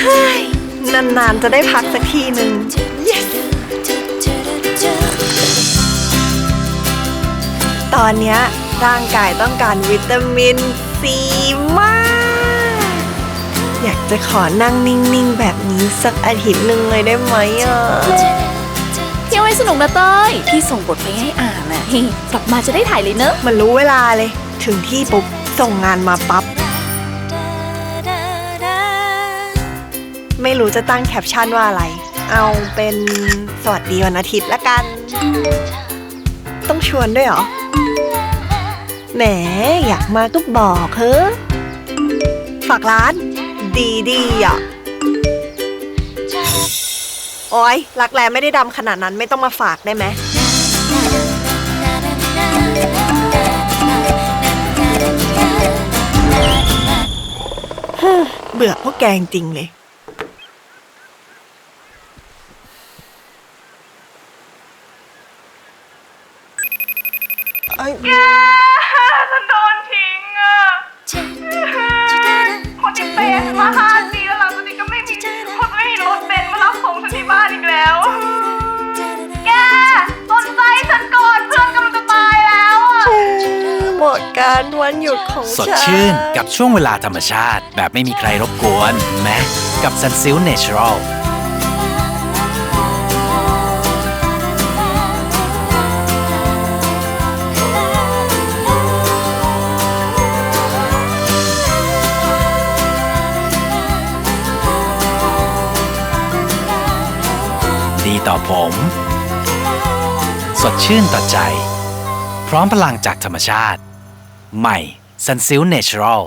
เฮ้ยนานๆจะได้พักสักทีหนึ่ง yes ตอนเนี้ยร่างกายต้องการวิตามินซีมาก อยากจะขอนั่งนิ่งๆ แบบนี้สักอาทิตย์หนึ่งเลยได้ไหมอะ เที่ยวให้สนุกนะเต้ยพี่ส่งบทไปให้อ่านนะกลับมาจะได้ถ่ายเลยเนอะ มันรู้เวลาเลย ถึงที่ปุ๊บ ส่งงานมาปั๊บ ไม่รู้จะตั้งแคปชั่นว่าอะไร เอาเป็นสวัสดีวันอาทิตย์ละกัน ต้องชวนด้วยเหรอ แหมอยากมาก็บอกเฮ้ฝากร้าน ดีดีอะ โอ้ยรักแร้ไม่ได้ดำขนาดนั้นไม่ต้องมาฝากได้ไหมเบื่อพวกแกจริงเลย ฉันโดนทิ้งอะ คนที่เป็นมาห้าปีแล้วหลังจากนี้ก็ไม่มีคนไม่มีรถเบนซ์มารับส่งฉันที่บ้านอีกแล้ว แกสนใจฉันก่อนเพื่อนกำลังจะตายแล้วอะ หมดการวันหยุดของสดฉันชื่นกับช่วงเวลาธรรมชาติ แบบไม่มีใครรบกวนแม้กับ Sunsil Natural ดีต่อผม สดชื่นต่อใจ พร้อมพลังจากธรรมชาติ ใหม่ Sunsil Natural